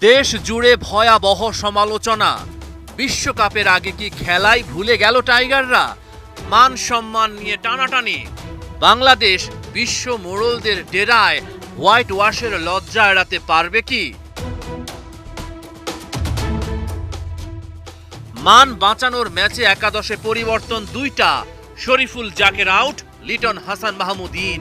দেশ জুড়ে ভয়াবহ সমালোচনা। বিশ্বকাপের আগে কি খেলাই ভুলে গেল টাইগাররা? মান সম্মান নিয়ে টানাটানি। বাংলাদেশ বিশ্ব মোড়লদের ডেরায় হোয়াইট ওয়াশের লজ্জা এড়াতে পারবে কি? মান বাঁচানোর ম্যাচে একাদশে পরিবর্তন দুইটা। শরীফুল জাকের আউট, লিটন হাসান মাহমুদিন।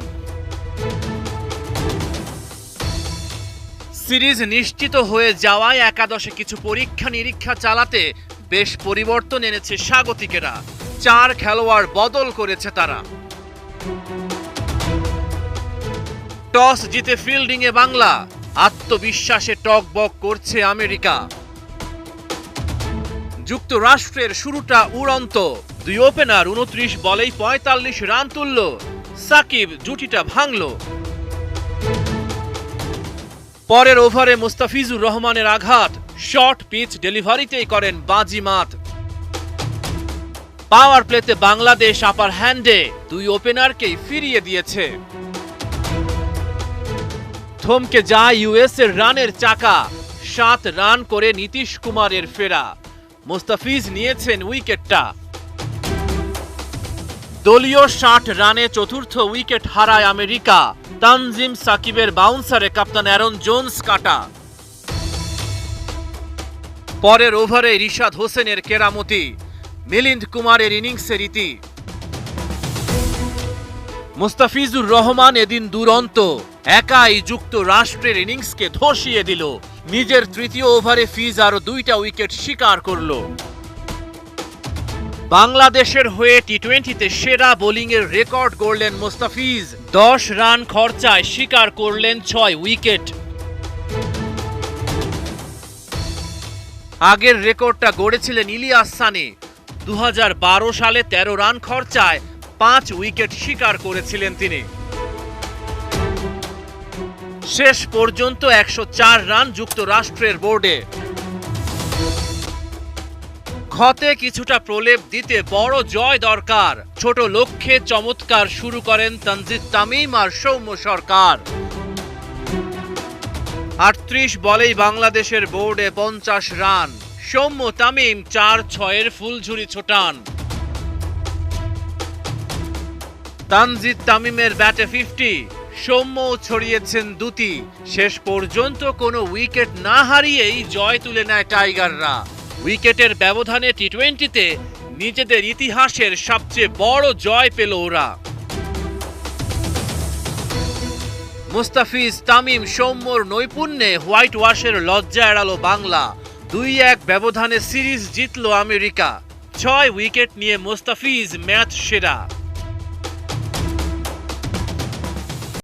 সিরিজ নিশ্চিত হয়ে যাওয়ায় একাদশে কিছু পরীক্ষা নিরীক্ষা চালাতে বেশ পরিবর্তন এনেছে স্বাগতিকেরা। চার খেলোয়াড় বদল করেছে তারা। টস জিতে ফিল্ডিংয়ে বাংলা, আত্মবিশ্বাসে টকবক করছে আমেরিকা। যুক্তরাষ্ট্রের শুরুটা উড়ন্ত। দুই ওপেনার উনত্রিশ বলেই পঁয়তাল্লিশ রান তুলল। সাকিব জুটিটা ভাঙল। পরের ওভারে মুস্তাফিজুর রহমানের আঘাত। শর্ট পিচ ডেলিভারিতেই করেন বাজিমাত পাওয়ার প্লেতে বাংলাদেশ আপার হ্যান্ডে দুই ওপেনারকেই ফিরিয়ে দিয়েছে। থমকে যায় ইউএস এর রানের চাকা। সাত রান করে নীতিশ কুমারের ফেরা। মুস্তাফিজ নিয়েছেন উইকেটটা। দলীয় ষাট রানে চতুর্থ উইকেট হারায় আমেরিকা। তানজিম সাকিবের বাউন্সারে কাপ্তান অ্যারন জোন্স কাটা। পরের ওভারে রিশাদ হোসেনের কেরামতি, মিলিন্দ কুমারের ইনিংসের রীতি। মুস্তাফিজুর রহমান এদিন দুরন্ত, একাই যুক্তরাষ্ট্রের ইনিংসকে ধসিয়ে দিল। নিজের তৃতীয় ওভারে ফিজ আরও দুইটা উইকেট শিকার করল। বাংলাদেশের হয়ে টি টোয়েন্টিতে সেরা বোলিংয়ের রেকর্ড গড়লেন মোস্তাফিজ। দশ রান খরচায় শিকার করলেন ছয় উইকেট। আগের রেকর্ডটা গড়েছিলেন ইলিয়াস সানি। দু হাজার বারো সালে ১৩ রান খরচায় পাঁচ উইকেট শিকার করেছিলেন তিনি। শেষ পর্যন্ত একশো চার রান যুক্তরাষ্ট্রের বোর্ডে। ক্ষতে কিছুটা প্রলেপ দিতে বড় জয় দরকার। ছোট লক্ষ্যে চমৎকার শুরু করেন তনজিদ তামিম আর সৌম্য সরকার। আটত্রিশ বলেই বাংলাদেশের বোর্ডে পঞ্চাশ রান। সৌম্য তামিম চার ছয়ের ফুলঝুরি ছোটান। তানজিদ তামিমের ব্যাটে ফিফটি সৌম্য ছড়িয়েছেন দুটি। শেষ পর্যন্ত কোনো উইকেট না হারিয়েই জয় তুলে নেয় টাইগাররা। উইকেটের ব্যবধানে টি টোয়েন্টিতে নিজেদের ইতিহাসের সবচেয়ে বড় জয় পেল ওরা। মুস্তাফিজ তামিম সৌম্যর নৈপুণ্যে হোয়াইট ওয়াশের লজ্জা এড়ালো বাংলা। দুই এক ব্যবধানে সিরিজ জিতল আমেরিকা। ছয় উইকেট নিয়ে মুস্তাফিজ ম্যাচ সেরা।